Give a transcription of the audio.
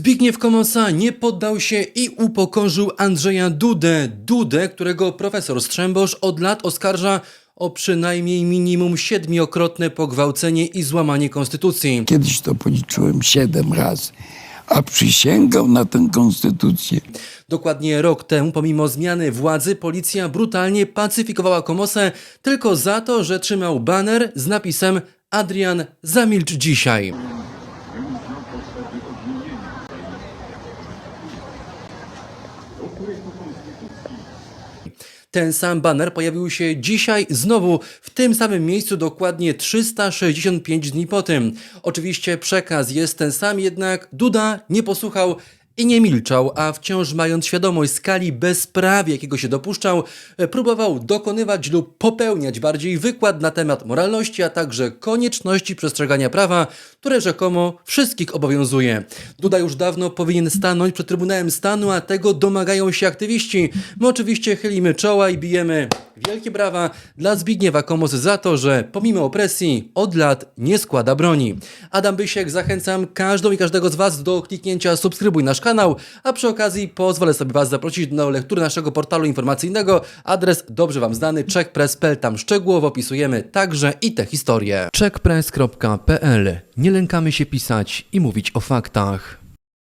Zbigniew Komosa nie poddał się i upokorzył Andrzeja Dudę. Dudę, którego profesor Strzembosz od lat oskarża o przynajmniej minimum siedmiokrotne pogwałcenie i złamanie konstytucji. Kiedyś to policzyłem siedem razy, a przysięgał na tę konstytucję. Dokładnie rok temu, pomimo zmiany władzy, policja brutalnie pacyfikowała Komosę tylko za to, że trzymał baner z napisem Adrian, zamilcz dzisiaj. Ten sam baner pojawił się dzisiaj znowu w tym samym miejscu dokładnie 365 dni po tym. Oczywiście przekaz jest ten sam, jednak Duda nie posłuchał i nie milczał, a wciąż mając świadomość skali bezprawia, jakiego się dopuszczał, e, próbował dokonywać lub popełniać bardziej wykład na temat moralności, a także konieczności przestrzegania prawa, które rzekomo wszystkich obowiązuje. Duda już dawno powinien stanąć przed Trybunałem Stanu, a tego domagają się aktywiści. My oczywiście chylimy czoła i bijemy wielkie brawa dla Zbigniewa Komosy za to, że pomimo opresji od lat nie składa broni. Adam Bysiek, zachęcam każdą i każdego z Was do kliknięcia subskrybuj nasz kanał, a przy okazji pozwolę sobie Was zaprosić do lektury naszego portalu informacyjnego. Adres dobrze Wam znany, checkpress.pl, tam szczegółowo opisujemy także i te historie. checkpress.pl Nie lękamy się pisać i mówić o faktach.